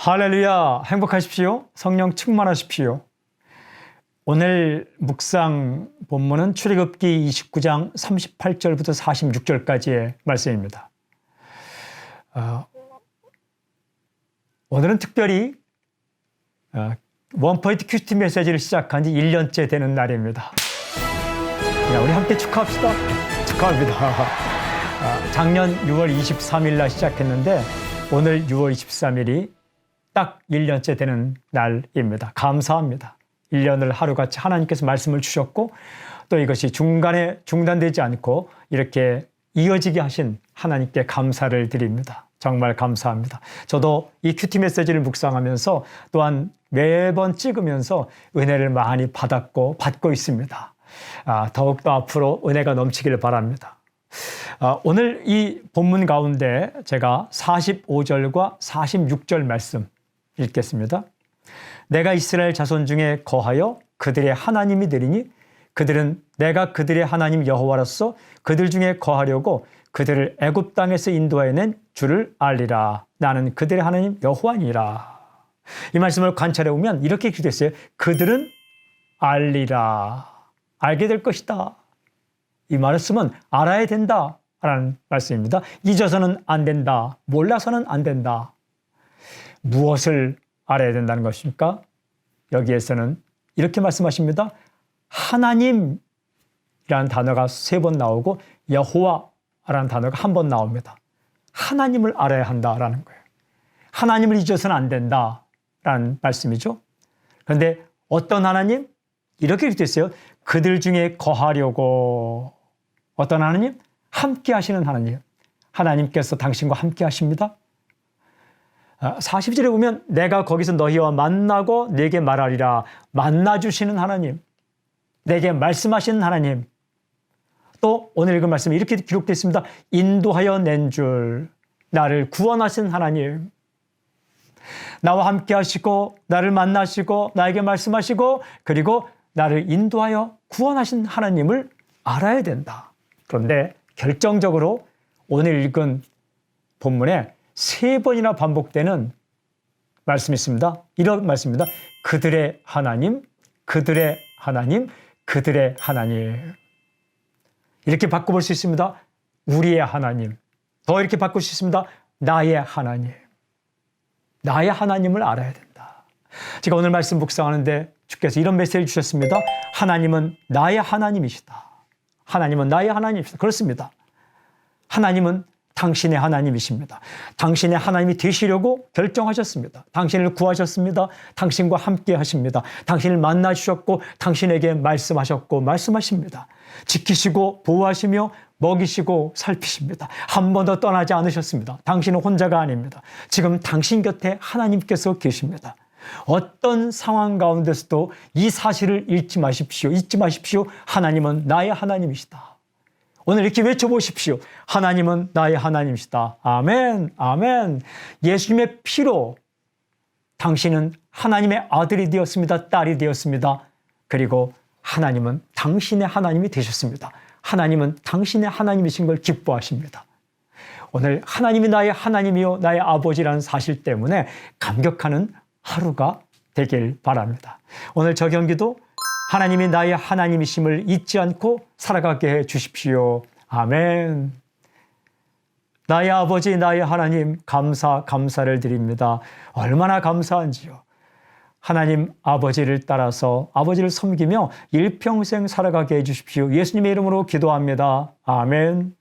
할렐루야. 행복하십시오. 성령 충만하십시오. 오늘 묵상 본문은 출애굽기 29장 38절부터 46절까지의 말씀입니다. 어, 오늘은 특별히 어, 원포인트 큐티 메시지를 시작한 지 1년째 되는 날입니다. 야, 우리 함께 축하합시다. 축하합니다. 아, 작년 6월 23일 날 시작했는데 오늘 6월 23일이 딱 1년째 되는 날입니다. 감사합니다. 1년을 하루같이 하나님께서 말씀을 주셨고 또 이것이 중간에 중단되지 않고 이렇게 이어지게 하신 하나님께 감사를 드립니다. 정말 감사합니다. 저도 이 큐티 메시지를 묵상하면서 또한 매번 찍으면서 은혜를 많이 받았고 받고 있습니다. 아, 더욱더 앞으로 은혜가 넘치기를 바랍니다. 아, 오늘 이 본문 가운데 제가 45절과 46절 말씀 읽겠습니다. 내가 이스라엘 자손 중에 거하여 그들의 하나님이 되리니 그들은 내가 그들의 하나님 여호와로서 그들 중에 거하려고 그들을 애굽 땅에서 인도하여 낸 주를 알리라. 나는 그들의 하나님 여호와니라. 이 말씀을 관찰해 보면 이렇게 기도했어요. 그들은 알리라. 알게 될 것이다. 이 말씀은 알아야 된다. 라는 말씀입니다. 잊어서는 안 된다. 몰라서는 안 된다. 무엇을 알아야 된다는 것입니까? 여기에서는 이렇게 말씀하십니다. 하나님이라는 단어가 세 번 나오고 여호와라는 단어가 한 번 나옵니다. 하나님을 알아야 한다라는 거예요. 하나님을 잊어서는 안 된다라는 말씀이죠. 그런데 어떤 하나님? 이렇게 됐어요. 그들 중에 거하려고 어떤 하나님? 함께 하시는 하나님. 하나님께서 당신과 함께 하십니다. 40절에 보면 내가 거기서 너희와 만나고 내게 말하리라. 만나주시는 하나님 내게 말씀하시는 하나님. 또 오늘 읽은 말씀이 이렇게 기록되어 있습니다. 인도하여 낸 줄 나를 구원하신 하나님. 나와 함께 하시고 나를 만나시고 나에게 말씀하시고 그리고 나를 인도하여 구원하신 하나님을 알아야 된다. 그런데 결정적으로 오늘 읽은 본문에 세 번이나 반복되는 말씀이 있습니다. 이런 말씀입니다. 그들의 하나님, 그들의 하나님, 그들의 하나님. 이렇게 바꿔볼 수 있습니다. 우리의 하나님. 더 이렇게 바꿀 수 있습니다. 나의 하나님. 나의 하나님을 알아야 된다. 제가 오늘 말씀 묵상하는데 주께서 이런 메시지를 주셨습니다. 하나님은 나의 하나님이시다. 하나님은 나의 하나님이시다. 그렇습니다. 하나님은 당신의 하나님이십니다. 당신의 하나님이 되시려고 결정하셨습니다. 당신을 구하셨습니다. 당신과 함께 하십니다. 당신을 만나 주셨고 당신에게 말씀하셨고 말씀하십니다. 지키시고 보호하시며 먹이시고 살피십니다. 한 번도 떠나지 않으셨습니다. 당신은 혼자가 아닙니다. 지금 당신 곁에 하나님께서 계십니다. 어떤 상황 가운데서도 이 사실을 잃지 마십시오. 잊지 마십시오. 하나님은 나의 하나님이시다. 오늘 이렇게 외쳐보십시오. 하나님은 나의 하나님이시다. 아멘, 아멘. 예수님의 피로 당신은 하나님의 아들이 되었습니다. 딸이 되었습니다. 그리고 하나님은 당신의 하나님이 되셨습니다. 하나님은 당신의 하나님이신 걸 기뻐하십니다. 오늘 하나님이 나의 하나님이요, 나의 아버지라는 사실 때문에 감격하는 하루가 되길 바랍니다. 오늘 저 경기도 하나님이 나의 하나님이심을 잊지 않고 살아가게 해 주십시오. 아멘. 나의 아버지, 나의 하나님, 감사, 감사를 드립니다. 얼마나 감사한지요. 하나님 아버지를 따라서 아버지를 섬기며 일평생 살아가게 해 주십시오. 예수님의 이름으로 기도합니다. 아멘.